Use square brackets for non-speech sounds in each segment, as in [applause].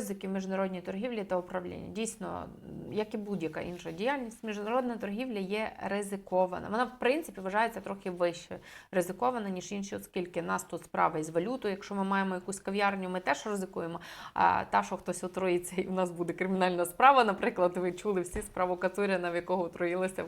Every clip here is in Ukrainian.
ризики міжнародній торгівлі та управлінні. Дійсно, як і будь-яка інша діяльність, міжнародна торгівля є ризикована. Вона, в принципі, вважається трохи вище ризикована, ніж інші, оскільки нас тут справа із валютою. Якщо ми маємо якусь кав'ярню, ми теж ризикуємо. А та, що хтось отруїться, і в нас буде кримінальна справа, наприклад, ви чули всі справу Кацуріна, в якого отруїлися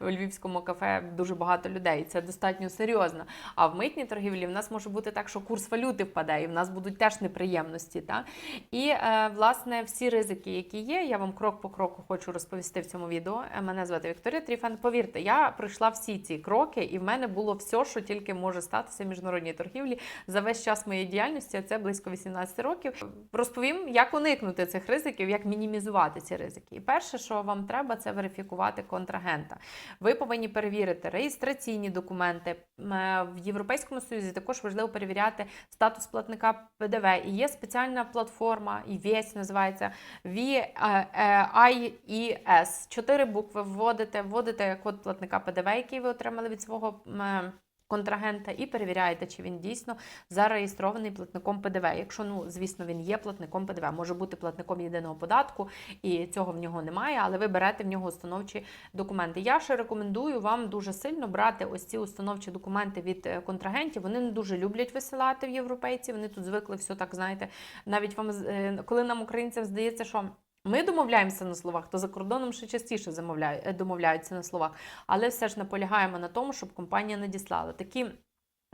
в, львівському кафе дуже багато людей. Це достатньо серйозно. А в митній торгівлі в нас може бути так, що курс валюти впаде, і в нас будуть теж неприємності. Та? І е, власне всі ризики, які є, я вам крок по кроку хочу розповісти в цьому відео. Е, Мене звати Вікторія Тріфан. Повірте, я пройшла всі ці кроки, і в мене було все, що тільки може статися в міжнародній торгівлі за весь час моєї діяльності. Це близько 18 років. Розповім, як уникнути цих ризиків, як мінімізувати ці ризики. І перше, що вам треба, це верифікувати контрагента. Ви повинні перевірити реєстраційні документи е, в Європейському Союзі. Також важливо перевіряти статус платника ПДВ. І є спеціальна платформа, і весь називається VIES. Чотири букви вводите, вводите код платника ПДВ, який ви отримали від свого. Контрагента і перевіряєте, чи він дійсно зареєстрований платником ПДВ. Якщо ну звісно він є платником ПДВ, може бути платником єдиного податку, і цього в нього немає, але ви берете в нього установчі документи. Я ще рекомендую вам дуже сильно брати ось ці установчі документи від е, контрагентів. Вони не дуже люблять висилати в європейці. Вони тут звикли все так, знаєте, навіть вам е, коли нам українцям здається, що. Ми домовляємося на словах, то за кордоном ще частіше е, домовляються на словах, але все ж наполягаємо на тому, щоб компанія надіслала такі.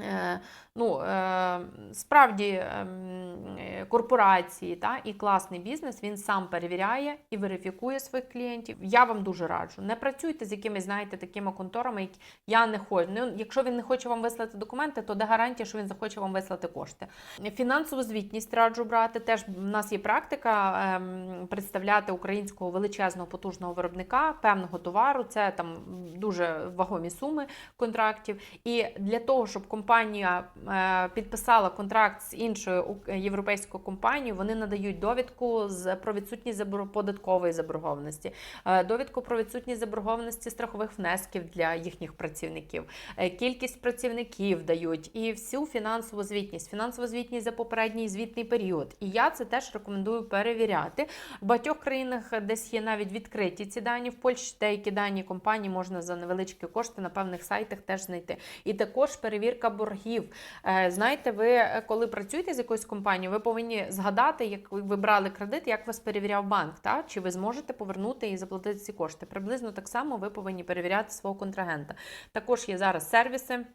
Е, Ну, е, справді ем, е, корпорації та, і класний бізнес він сам перевіряє і верифікує своїх клієнтів. Я вам дуже раджу. Не працюйте з якимись, знаєте, такими конторами, які я не хочу. Ну, якщо він не хоче вам вислати документи, то де гарантія, що він захоче вам вислати кошти. Фінансову звітність раджу брати. Теж в нас є практика ем, представляти українського величезного потужного виробника певного товару. Це там дуже вагомі суми контрактів. І для того, щоб компанія е, підписала контракт з іншою європейською компанією, вони надають довідку про відсутність податкової заборгованості, е, довідку про відсутність заборгованості страхових внесків для їхніх працівників, е, кількість працівників дають і всю фінансову звітність, фінансову звітність за попередній звітний період. І я це теж рекомендую перевіряти. В багатьох країнах десь є навіть відкриті ці дані. В Польщі деякі дані компанії можна за невеличкі кошти на певних сайтах теж знайти. І також перевірка боргів. Е, Знаєте, ви е, коли працюєте з якоюсь компанією, ви повинні згадати, як ви- ви брали кредит, як вас перевіряв банк, та? чи ви зможете повернути і заплатити ці кошти. Приблизно так само ви повинні перевіряти свого контрагента. Також є зараз сервіси.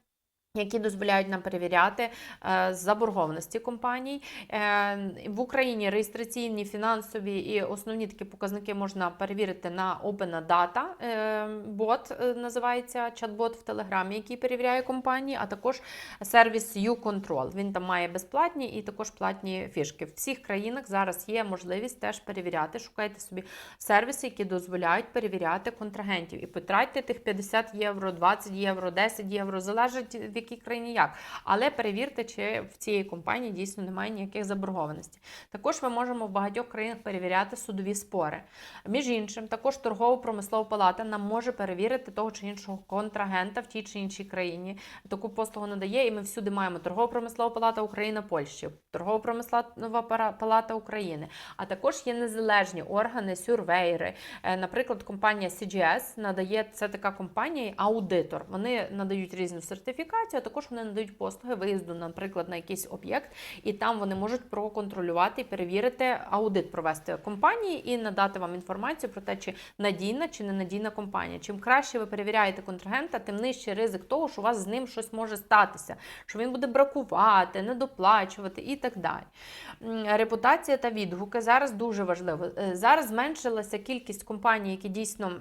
Які дозволяють нам перевіряти е, заборгованості компаній Е, в Україні реєстраційні, фінансові і основні такі показники можна перевірити на Open Data. Е, бот називається чат-бот в Телеграмі, який перевіряє компанії, а також сервіс U-Control. Він там має безплатні і також платні фішки. В всіх країнах зараз є можливість теж перевіряти. Шукайте собі сервіси, які дозволяють перевіряти контрагентів. І потратьте тих 50 євро, 20 євро, 10 євро, залежить в якій країні як. Але перевірте, чи в цієї компанії дійсно немає ніяких заборгованостей. Також ми можемо в багатьох країнах перевіряти судові спори. Між іншим, також торгово-промислова палата нам може перевірити того чи іншого контрагента в тій чи іншій країні. Таку послугу надає, і ми всюди маємо торгово-промислова палата Україна, Польщі, торгово-промислова палата України. А також є незалежні органи, сюрвейри. Е, Наприклад, компанія CGS надає це така компанія, аудитор. Вони надають різну сертифікацію, а також вони надають послуги виїзду, наприклад, на якийсь об'єкт, і там вони можуть проконтролювати і перевірити аудит, провести компанії і надати вам інформацію про те, чи надійна чи ненадійна компанія. Чим краще ви перевіряєте контрагента, тим нижчий ризик того, що у вас з ним щось може статися, що він буде бракувати, недоплачувати і так далі. Репутація та відгуки зараз дуже важливо. Е, Зараз зменшилася кількість компаній, які дійсно.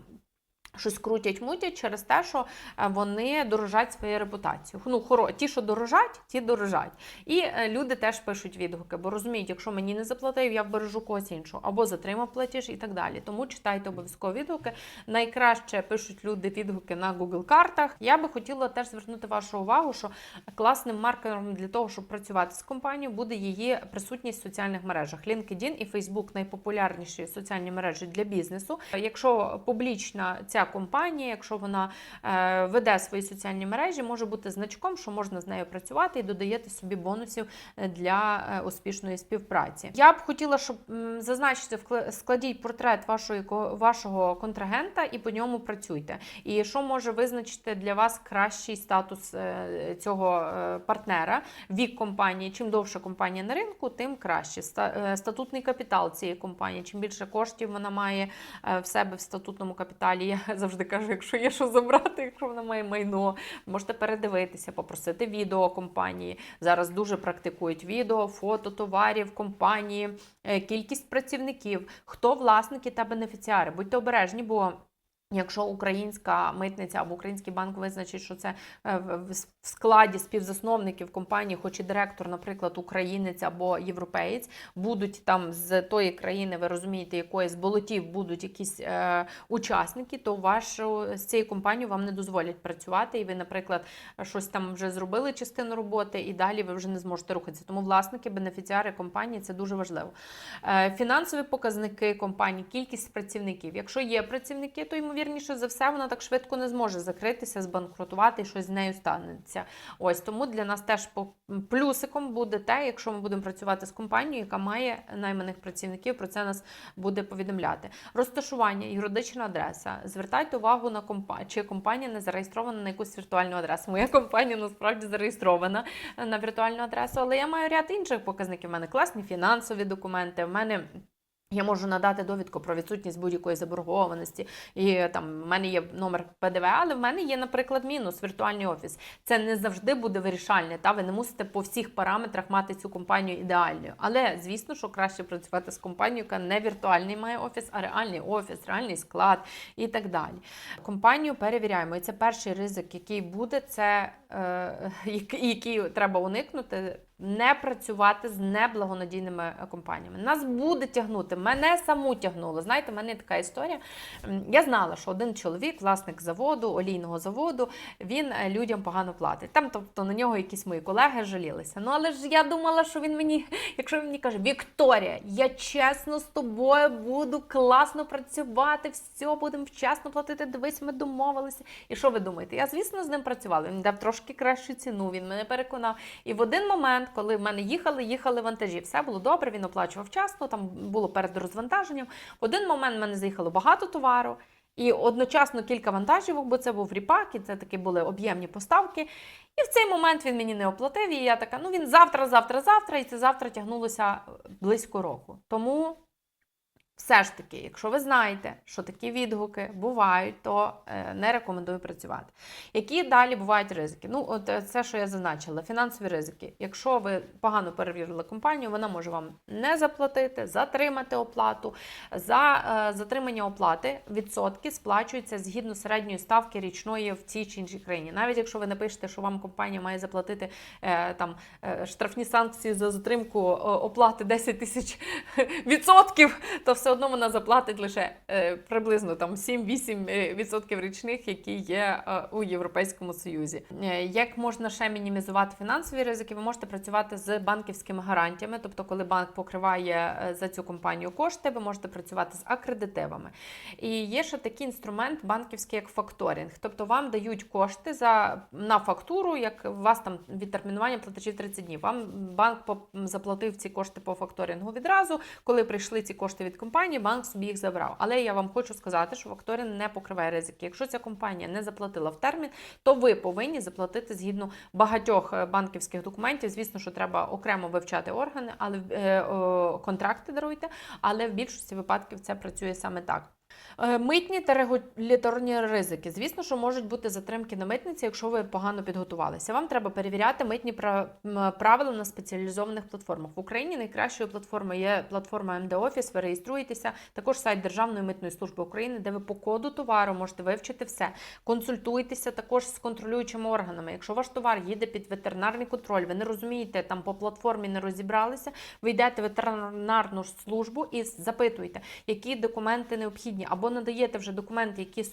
Щось крутять, мутять через те, що е, вони дорожать своєю репутацією. Ну, хоро, ті, що дорожать, ті дорожать. І е, люди теж пишуть відгуки, бо розуміють, якщо мені не заплатив, я вбережу когось іншого, або затримав платіж і так далі. Тому читайте обов'язково відгуки. Найкраще пишуть люди відгуки на Google картах. Я би хотіла теж звернути вашу увагу, що класним маркером для того, щоб працювати з компанією, буде її присутність в соціальних мережах. LinkedIn і Facebook найпопулярніші соціальні мережі для бізнесу. Якщо публічна ця компанія, якщо вона е, веде свої соціальні мережі, може бути значком, що можна з нею працювати і додаєте собі бонусів е, для е, успішної співпраці. Я б хотіла, щоб зазначити, складіть портрет вашої вашого контрагента і по ньому працюйте. І що може визначити для вас кращий статус цього партнера, вік компанії. Чим довша компанія на ринку, тим краще. Ста- Статутний капітал цієї компанії. Чим більше коштів вона має в себе в статутному капіталі. [laughs] Завжди кажу, якщо є що забрати, якщо вона має майно, можете передивитися, попросити відео компанії. Зараз дуже практикують відео, фото товарів компанії, е, кількість працівників, хто власники та бенефіціари. Будьте обережні, бо. Якщо українська митниця або український банк визначить, що це е, в складі співзасновників компанії, хоч і директор, наприклад, українець або європеєць, будуть там з тої країни, ви розумієте, якої з болотів будуть якісь е, учасники, то вашу з цією компанією вам не дозволять працювати, і ви, наприклад, щось там вже зробили частину роботи, і далі ви вже не зможете рухатися. Тому власники, бенефіціари компанії це дуже важливо. Е, Фінансові показники компанії, кількість працівників. Якщо є працівники, то ймовірніше за все вона так швидко не зможе закритися, збанкрутувати і щось з нею станеться. Ось тому для нас теж плюсиком буде те, якщо ми будемо працювати з компанією, яка має найманих працівників. Про це нас буде повідомляти. Розташування, юридична адреса. Звертайте увагу на компанію, чи компанія не зареєстрована на якусь віртуальну адресу. Моя компанія насправді зареєстрована на віртуальну адресу, але я маю ряд інших показників. У мене класні фінансові документи. В мене я можу надати довідку про відсутність будь-якої заборгованості. І там в мене є номер ПДВ, але в мене є, наприклад, мінус віртуальний офіс. Це не завжди буде вирішальне. Та ви не мусите по всіх параметрах мати цю компанію ідеальною. Але звісно, що краще працювати з компанією, яка не віртуальний має офіс, а реальний офіс, реальний склад і так далі. Компанію перевіряємо. І це перший ризик, який буде, це е, [laughs] який, треба уникнути. Не працювати з неблагонадійними е, компаніями. Нас буде тягнути. Мене саму тягнуло. Знаєте, в мене така історія. Я знала, що один чоловік, власник заводу, олійного заводу, він е, людям погано платить. Там, тобто, на нього якісь мої колеги жалілися. Ну але ж я думала, що він мені, [laughs] якщо він мені каже, Вікторія, я чесно з тобою буду класно працювати, все будемо вчасно платити. Дивись, ми домовилися. І що ви думаєте? Я, звісно, з ним працювала. Він дав трошки кращу ціну, він мене переконав. І в один момент, коли в мене їхали, їхали вантажі, все було добре, він оплачував вчасно, там було перед розвантаженням. В один момент в мене заїхало багато товару. І одночасно кілька вантажівок, бо це був ріпак, і це такі були об'ємні поставки. І в цей момент він мені не оплатив. І я така: ну він завтра, завтра, завтра, і це завтра тягнулося близько року. Тому все ж таки, якщо ви знаєте, що такі відгуки бувають, то е, не рекомендую працювати. Які далі бувають ризики? Ну, от е, це, що я зазначила, фінансові ризики. Якщо ви погано перевірили компанію, вона може вам не заплатити, затримати оплату. За е, затримання оплати відсотки сплачуються згідно середньої ставки річної в цій чи іншій країні. Навіть якщо ви напишете, що вам компанія має заплатити там штрафні санкції за затримку оплати 10 тисяч [laughs] відсотків, то все одно вона заплатить лише е, приблизно там 7-8 відсотків річних, які є е, у Європейському Союзі. Е, Як можна ще мінімізувати фінансові ризики? Ви можете працювати з банківськими гарантіями, тобто, коли банк покриває е, за цю компанію кошти, ви можете працювати з акредитивами. І є ще такий інструмент банківський, як факторинг. Тобто вам дають кошти за на фактуру, як у вас там відтермінування платежів 30 днів. Вам банк по- заплатив ці кошти по факторингу відразу. Коли прийшли ці кошти від компанії, банк собі їх забрав. Але я вам хочу сказати, що факторинг не покриває ризики. Якщо ця компанія не заплатила в термін, то ви повинні заплатити згідно багатьох е, банківських документів. Звісно, що треба окремо вивчати органи, але е, контракти даруйте. Але в більшості випадків це працює саме так. Е, Митні та регуляторні ризики. Звісно, що можуть бути затримки на митниці, якщо ви погано підготувалися. Вам треба перевіряти митні правила на спеціалізованих платформах. В Україні найкращою платформою є платформа МД Офіс. Ви реєструєтеся. Також сайт Державної митної служби України, де ви по коду товару можете вивчити все. Консультуйтеся також з контролюючими органами. Якщо ваш товар їде під ветеринарний контроль, ви не розумієте, там по платформі не розібралися. Ви йдете в ветеринарну службу і запитуєте, які документи необхідні, або надаєте вже документи, які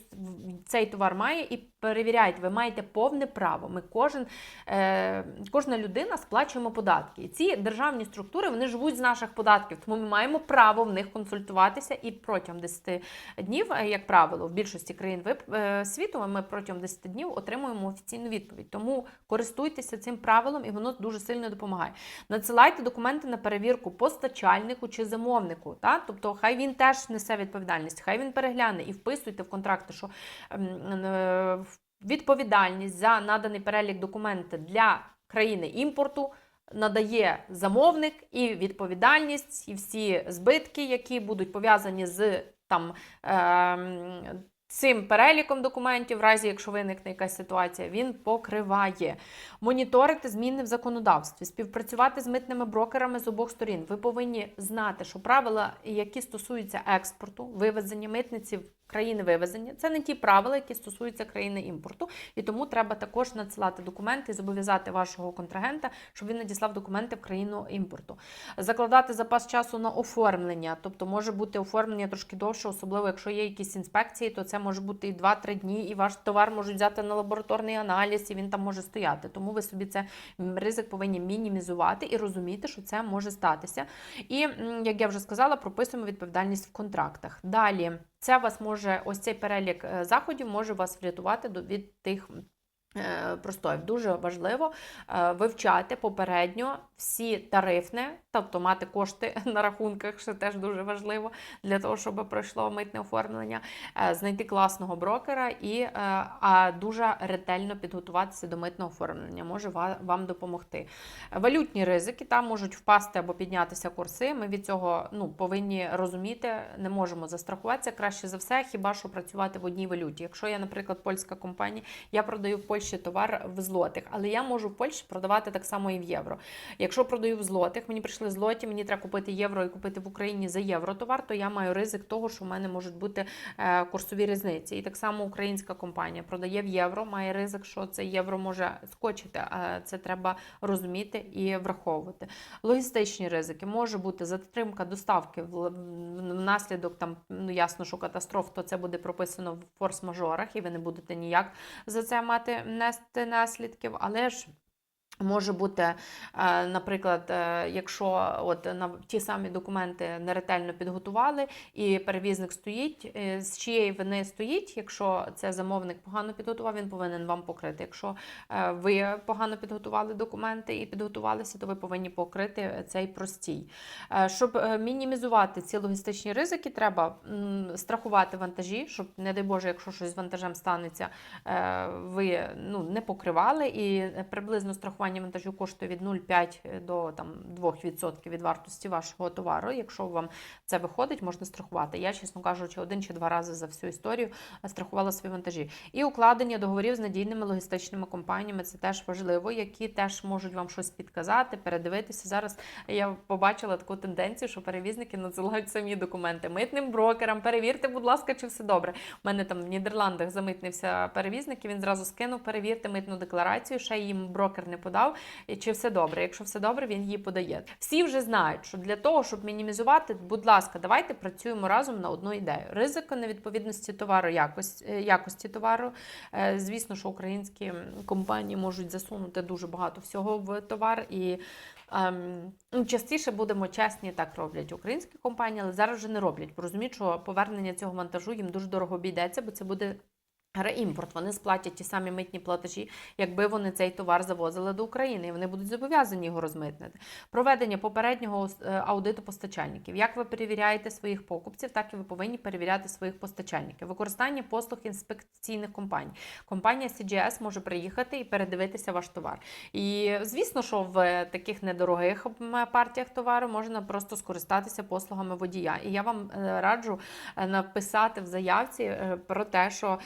цей товар має, і перевіряєте, ви маєте повне право. Ми кожен, е, кожна людина сплачуємо податки. І ці державні структури вони живуть з наших податків, тому ми маємо право в них консультуватися і протягом 10 днів, е, як правило, в більшості країн е, світу ми протягом 10 днів отримуємо офіційну відповідь. Тому користуйтеся цим правилом, і воно дуже сильно допомагає. Надсилайте документи на перевірку постачальнику чи замовнику. Та? Тобто, хай він теж несе відповідальність, хай він перегляне і вписуйте в контракти, що ем, е, відповідальність за наданий перелік документів для країни імпорту. Надає замовник і відповідальність, і всі збитки, які будуть пов'язані з там ем, цим переліком документів, в разі якщо виникне якась ситуація, він покриває. Моніторити зміни в законодавстві, співпрацювати з митними брокерами з обох сторін. Ви повинні знати, що правила, які стосуються експорту, вивезення митниці країни вивезення, це не ті правила, які стосуються країни імпорту. І тому треба також надсилати документи і зобов'язати вашого контрагента, щоб він надіслав документи в країну імпорту. Закладати запас часу на оформлення, тобто може бути оформлення трошки довше, особливо якщо є якісь інспекції, то це може бути і 2-3 дні, і ваш товар можуть взяти на лабораторний аналіз, і він там може стояти. Тому ви собі це ризик повинні мінімізувати і розуміти, що це може статися. І як я вже сказала, прописуємо відповідальність в контрактах. Далі це вас може ось цей перелік е, заходів може вас врятувати від тих. Е, Простоїв дуже важливо е, вивчати попередньо всі тарифне, тобто мати кошти [laughs] на рахунках, що теж дуже важливо для того, щоб пройшло митне оформлення, е, знайти класного брокера і а дуже ретельно підготуватися до митного оформлення, може вам допомогти. Валютні ризики там можуть впасти або піднятися курси. Ми від цього ну, повинні розуміти, не можемо застрахуватися краще за все, хіба що працювати в одній валюті. Якщо я, наприклад, польська компанія, я продаю в Польщі товар в злотих, але я можу в Польщі продавати так само і в євро. Якщо продаю в злотих, мені прийшли злоті, мені треба купити євро і купити в Україні за євро товар, то я маю ризик того, що в мене можуть бути е, курсові різниці. І так само українська компанія продає в євро, має ризик, що це євро може скочити. А це треба розуміти і враховувати. Логістичні ризики може бути затримка доставки в- внаслідок там, ну ясно, що катастроф, то це буде прописано в форс-мажорах, і ви не будете ніяк за це мати нести наслідків, але ж. Може бути, е, наприклад, е, якщо от на ті самі документи неретельно підготували, і перевізник стоїть, е, з чиєї вини стоїть, якщо це замовник погано підготував, він повинен вам покрити. Якщо ви погано підготували документи і підготувалися, то ви повинні покрити цей простій. Щоб мінімізувати ці логістичні ризики, треба страхувати вантажі, щоб, не дай Боже, якщо щось з вантажем станеться, ви ну, не покривали, і приблизно страхування вантажу коштує від 0,5 до там, 2% від вартості вашого товару. Якщо вам це виходить, можна страхувати. Я, чесно кажучи, один чи два рази за всю історію е, страхувала свої вантажі. І укладення договорів з надійними логістичними компаніями це теж важливо, які теж можуть вам щось підказати, передивитися. Зараз я побачила таку тенденцію, що перевізники надсилають самі документи митним брокерам. Перевірте, будь ласка, чи все добре. У мене там в Нідерландах замитнився перевізник, і він зразу скинув, перевірте митну декларацію, ще їм брокер не подав, і чи все добре. Якщо все добре, він її подає. Всі вже знають, що для того, щоб мінімізувати, будь ласка, давайте працюємо разом на одну ідею. Ризико невідповідності товару, якості, е, якості товару. Е, Звісно, що українські компанії можуть засунути дуже багато всього в товар і. Ем, ну, частіше будемо чесні, так роблять українські компанії, але зараз вже не роблять. Бо розуміють, що повернення цього вантажу їм дуже дорого обійдеться, бо це буде реімпорт. Вони сплатять ті самі митні платежі, якби вони цей товар завозили до України, і вони будуть зобов'язані його розмитнити. Проведення попереднього е, аудиту постачальників. Як ви перевіряєте своїх покупців, так і ви повинні перевіряти своїх постачальників. Використання послуг інспекційних компаній. Компанія CGS може приїхати і передивитися ваш товар. І звісно, що в таких недорогих партіях товару можна просто скористатися послугами водія. І я вам е, раджу е, написати в заявці про те, що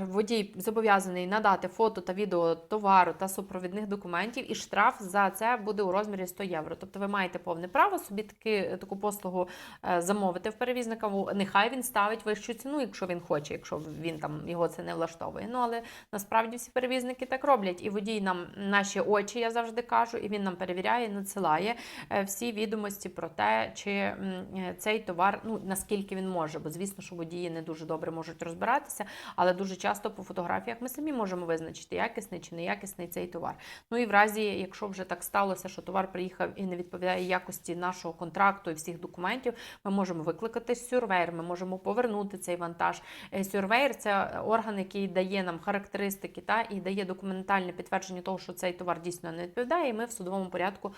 Водій зобов'язаний надати фото та відео товару та супровідних документів, і штраф за це буде у розмірі 100 євро. Тобто ви маєте повне право собі таки, таку послугу е, замовити в перевізника. Нехай він ставить вищу ціну, якщо він хоче, якщо він там його це не влаштовує. Ну але насправді всі перевізники так роблять. І водій нам наші очі, я завжди кажу, і він нам перевіряє, надсилає е, всі відомості про те, чи е, цей товар, ну наскільки він може. Бо звісно, що водії не дуже добре можуть розбиратися, але дуже часто по фотографіях ми самі можемо визначити, якісний чи неякісний цей товар. Ну і в разі, якщо вже так сталося, що товар приїхав і не відповідає якості нашого контракту і всіх документів, ми можемо викликати сюрвейр, ми можемо повернути цей вантаж. Е, Сюрвейр це орган, який дає нам характеристики та і дає документальне підтвердження того, що цей товар дійсно не відповідає. І ми в судовому порядку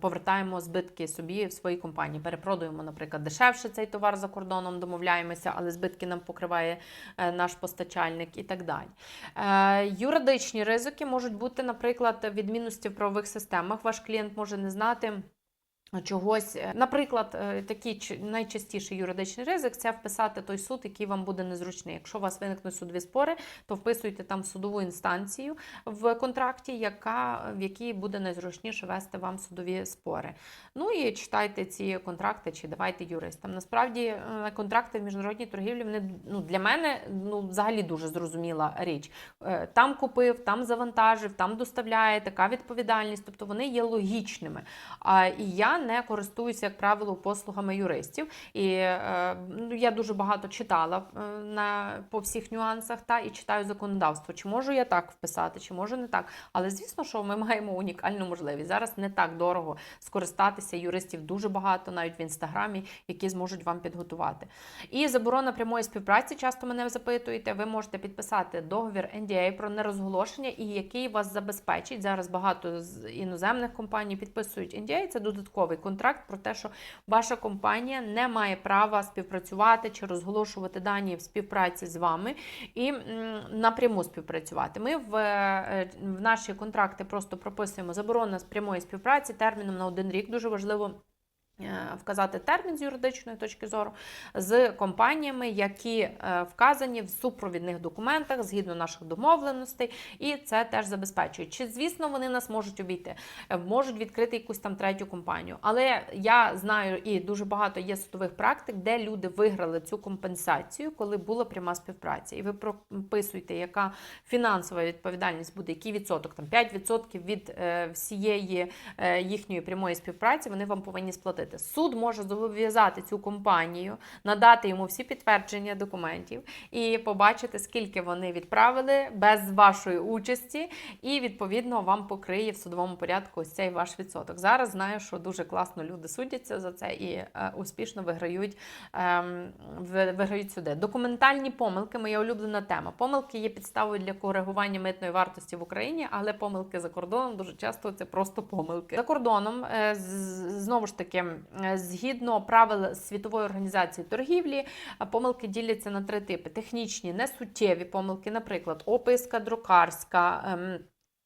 повертаємо збитки собі в своїй компанії. Перепродуємо, наприклад, дешевше цей товар за кордоном, домовляємося, але збитки нам покриває е, наш постачальник і так далі. Е, Юридичні ризики можуть бути, наприклад, відмінності в правових системах. Ваш клієнт може не знати. Чогось, Е, наприклад, е, такий найчастіший юридичний ризик це вписати той суд, який вам буде незручний. Якщо у вас виникнуть судові спори, то вписуйте там судову інстанцію в контракті, яка, в якій буде найзручніше вести вам судові спори. Ну і читайте ці контракти чи давайте юристам. Насправді е, контракти в міжнародній торгівлі вони ну, для мене ну, взагалі дуже зрозуміла річ. Там купив, там завантажив, там доставляє така відповідальність. Тобто вони є логічними. А, і я не користуюся, як правило, послугами юристів. І е, ну, я дуже багато читала е, на, по всіх нюансах та і читаю законодавство. Чи можу я так вписати, чи можу не так. Але звісно, що ми [laughs] маємо унікальну можливість. Зараз не так дорого скористатися. Юристів дуже багато, навіть в інстаграмі, які зможуть вам підготувати. І заборона прямої співпраці. Часто мене запитуєте. Ви можете підписати договір NDA про нерозголошення, і який вас забезпечить. Зараз багато з іноземних компаній підписують NDA. Це додатковий контракт про те, що ваша компанія не має права співпрацювати чи розголошувати дані в співпраці з вами і напряму співпрацювати. Ми в, е, в наші контракти просто прописуємо заборона з прямої співпраці терміном на один рік. Дуже важливо. Е, Вказати термін з юридичної точки зору з компаніями, які е, вказані в супровідних документах згідно наших домовленостей, і це теж забезпечують. Чи звісно вони нас можуть обійти, Е, можуть відкрити якусь там третю компанію. Але я знаю і дуже багато є судових практик, де люди виграли цю компенсацію, коли була пряма співпраця. І ви прописуєте, яка фінансова відповідальність буде, який відсоток, там 5% від всієї їхньої прямої співпраці, вони вам повинні сплатити. Суд може зобов'язати цю компанію, надати йому всі підтвердження документів і побачити, скільки вони відправили без вашої участі, і відповідно вам покриє в судовому порядку ось цей ваш відсоток. Зараз знаю, що дуже класно люди судяться за це і е, успішно виграють, ви- виграють суди. Документальні помилки моя улюблена тема. Помилки є підставою для коригування митної вартості в Україні, але помилки за кордоном дуже часто це просто помилки. За кордоном е, знову ж таки, е, згідно правил світової організації торгівлі, Помилки діляться на три типи: технічні, несуттєві помилки, наприклад, описка друкарська.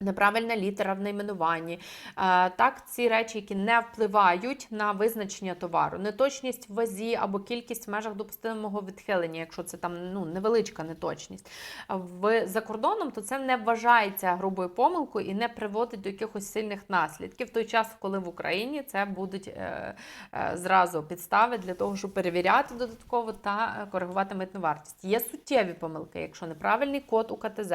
Неправильна літера в найменуванні. Е, Так, ці речі, які не впливають на визначення товару, неточність в вазі або кількість в межах допустимого відхилення, якщо це там ну, невеличка неточність. В за кордоном то це не вважається грубою помилкою і не приводить до якихось сильних наслідків. В той час, коли в Україні це будуть е, е, зразу підстави для того, щоб перевіряти додатково та коригувати митну вартість. Є суттєві помилки, якщо неправильний код у КТЗ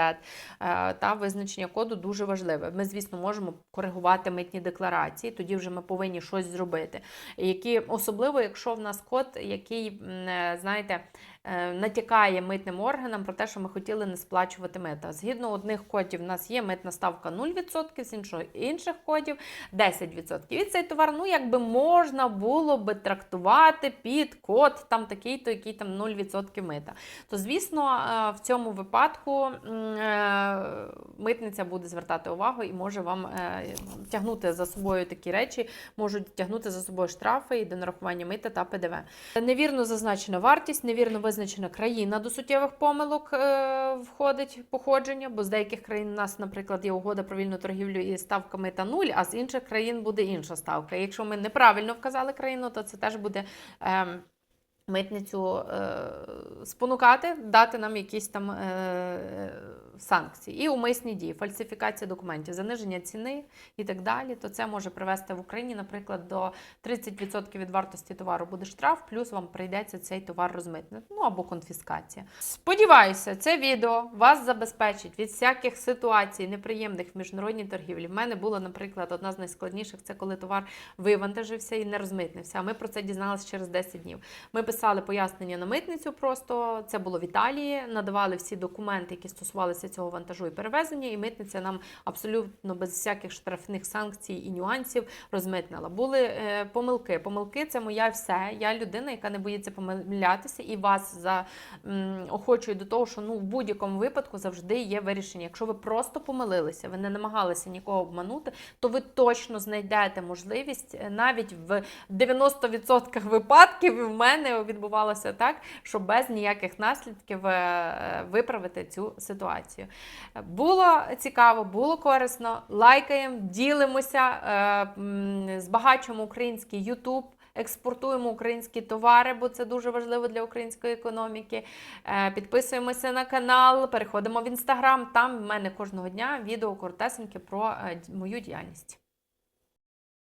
та визначення коду дуже важливе. Ми, звісно, можемо коригувати митні декларації, тоді вже ми повинні щось зробити. Які особливо, якщо в нас код, який, е, знаєте, е, натякає митним органам про те, що ми хотіли не сплачувати мита. Згідно одних кодів, в нас є митна ставка 0%, з іншого інших кодів 10%. І цей товар, ну якби можна було би трактувати під код там такий-то, який там 0% мита. То, звісно, е, в цьому випадку митниця буде звертати увагу і може вам е, тягнути за собою такі речі, можуть тягнути за собою штрафи і до нарахування мита та ПДВ. Невірно зазначена вартість, невірно визначена країна до суттєвих помилок е, входить походження, бо з деяких країн у нас, наприклад, є угода про вільну торгівлю і ставка мита 0, а з інших країн буде інша ставка. Якщо ми неправильно вказали країну, то це теж буде. ем, митницю е, спонукати, дати нам якісь там е, санкції. І умисні дії, фальсифікація документів, заниження ціни і так далі, то це може привести в Україні, наприклад, до 30% від вартості товару буде штраф, плюс вам прийдеться цей товар розмитнити, ну або конфіскація. Сподіваюся, це відео вас забезпечить від всяких ситуацій неприємних в міжнародній торгівлі. В мене була, наприклад, одна з найскладніших це коли товар вивантажився і не розмитнився. А ми про це дізналися через 10 днів. Ми писали пояснення на митницю. Просто це було в Італії. Надавали всі документи, які стосувалися цього вантажу і перевезення, і митниця нам абсолютно без всяких штрафних санкцій і нюансів розмитнила. Були е, помилки. Помилки це моя все. Я людина, яка не боїться помилятися, і вас за м, охочую до того, що ну в будь-якому випадку завжди є вирішення. Якщо ви просто помилилися, ви не намагалися нікого обманути, то ви точно знайдете можливість е, навіть в 90% випадків в мене відбувалося так, що без ніяких наслідків е, виправити цю ситуацію. Було цікаво, було корисно. Лайкаємо, ділимося, е, збагачуємо український YouTube. Експортуємо українські товари, бо це дуже важливо для української економіки. Е, Підписуємося на канал, переходимо в інстаграм. Там в мене кожного дня відео коротесеньке про е, мою діяльність.